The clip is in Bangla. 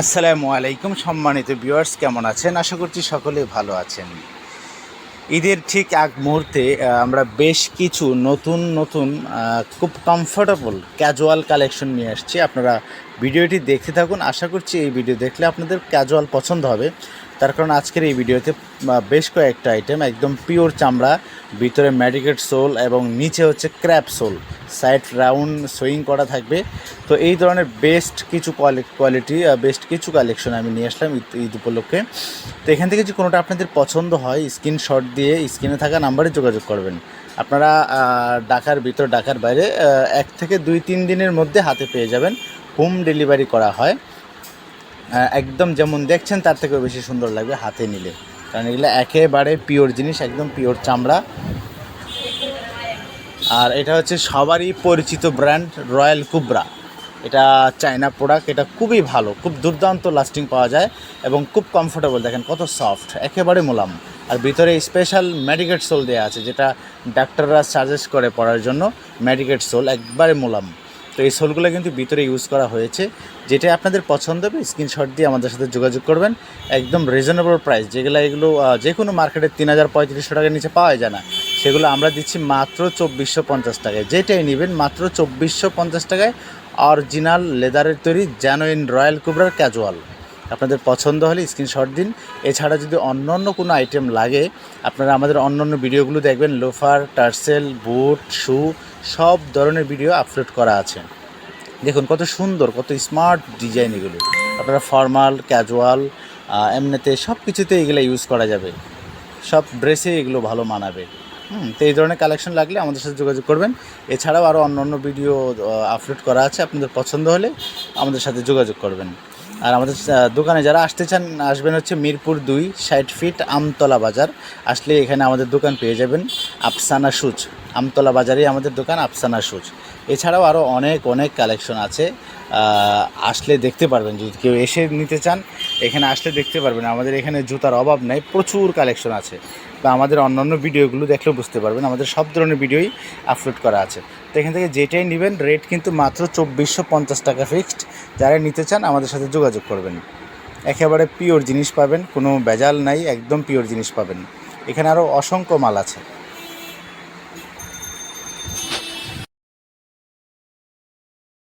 আসসালামু আলাইকুম সম্মানিত ভিউয়ার্স, কেমন আছেন? আশা করছি সকলে ভালো আছেন। ঈদের ঠিক এক মুহূর্তে আমরা বেশ কিছু নতুন নতুন খুব কমফোর্টেবল ক্যাজুয়াল কালেকশন নিয়ে আসছি। আপনারা ভিডিওটি দেখতে থাকুন। আশা করছি এই ভিডিও দেখলে আপনাদের ক্যাজুয়াল পছন্দ হবে। তার কারণ আজকের এই ভিডিওতে বেশ কয়েকটা আইটেম একদম পিওর চামড়া, ভিতরে ম্যাডিকেট সোল এবং নিচে হচ্ছে crepe sole side round swing করা থাকবে। তো এই ধরনের বেস্ট কিছু কোয়ালিটি বেস্ট কিছু কালেকশন আমি নিয়ে আসলাম ঈদ উপলক্ষে। তো এখান থেকে যদি কোনোটা আপনাদের পছন্দ হয় স্ক্রিনশট দিয়ে স্ক্রিনে থাকা নাম্বারে যোগাযোগ করবেন। আপনারা ঢাকার ভিতর, ঢাকার বাইরে এক থেকে দুই, তিন দিনের মধ্যে হাতে পেয়ে যাবেন। হোম ডেলিভারি করা হয়। একদম যেমন দেখছেন, তার থেকেও বেশি সুন্দর লাগবে হাতে নিলে। কারণ এগুলো একেবারে পিওর জিনিস, একদম পিওর চামড়া। আর এটা হচ্ছে সবারই পরিচিত ব্র্যান্ড রয়্যাল কুবরা এটা চায়না প্রোডাক্ট এটা খুবই ভালো, খুব দুর্দান্ত লাস্টিং পাওয়া যায় এবং খুব কমফোর্টেবল দেখেন কত সফট একেবারে মোলাম। আর ভিতরে স্পেশাল মেডিকেট সোল দেওয়া আছে, যেটা ডাক্তাররা সাজেস্ট করে পড়ার জন্য মেডিকেট সোল একবারে মোলাম। তো এই সোলগুলো কিন্তু ভিতরে ইউজ করা হয়েছে। যেটা আপনাদের পছন্দ হবে স্ক্রিনশট দিয়ে আমাদের সাথে যোগাযোগ করবেন। একদম রিজনেবল প্রাইস যেগুলো এগুলো যে কোনো মার্কেটে তিন হাজার পঁয়ত্রিশশো টাকার নিচে পাওয়া যায় না। সেগুলো আমরা দিচ্ছি মাত্র চব্বিশশো পঞ্চাশ টাকায়। যেটাই নেবেন মাত্র চব্বিশশো পঞ্চাশ টাকায়। অরিজিনাল লেদারের তৈরি জ্যানোইন রয়্যাল কুবরার ক্যাজুয়াল আপনাদের পছন্দ হলে স্ক্রিনশট দিন। এছাড়া যদি অন্য অন্য কোনো আইটেম লাগে, আপনারা আমাদের অন্য অন্য ভিডিওগুলো দেখবেন লোফার টার্সেল বুট শু সব ধরনের ভিডিও আপলোড করা আছে। দেখুন কত সুন্দর, কত স্মার্ট ডিজাইন এগুলো। আপনারা ফর্মাল ক্যাজুয়াল এমনিতে সব কিছুতে এগুলো ইউজ করা যাবে। সব ড্রেসে এগুলো ভালো মানাবে। হুম, তো এই ধরনের কালেকশন লাগলে আমাদের সাথে যোগাযোগ করবেন। এছাড়াও আরও অন্য অন্য ভিডিও আপলোড করা আছে, আপনাদের পছন্দ হলে আমাদের সাথে যোগাযোগ করবেন। আর আমাদের দোকানে যারা আসতে চান, আসবেন হচ্ছে মিরপুর দুই, ষাট ফিট আমতলা বাজার। আসলে এখানে আমাদের দোকান পেয়ে যাবেন আফসানা সুচ। আমতলা বাজারেই আমাদের দোকান আফসানা সুচ। এছাড়াও আরও অনেক অনেক কালেকশন আছে। আসলে দেখতে পারবেন যদি কেউ এসে নিতে চান, এখানে আসলে দেখতে পারবেন। আমাদের এখানে জুতার অভাব নাই, প্রচুর কালেকশন আছে। বা আমাদের অন্যান্য ভিডিওগুলো দেখলেও বুঝতে পারবেন, আমাদের সব ধরনের ভিডিওই আপলোড করা আছে। তো এখান থেকে যেটাই নেবেন রেট কিন্তু মাত্র চব্বিশশো পঞ্চাশ টাকা ফিক্সড যারা নিতে চান, আমাদের সাথে যোগাযোগ করবেন। একেবারে পিওর জিনিস পাবেন, কোনো ভেজাল নাই, একদম পিওর জিনিস পাবেন। এখানে আরও অসংখ্য মাল আছে।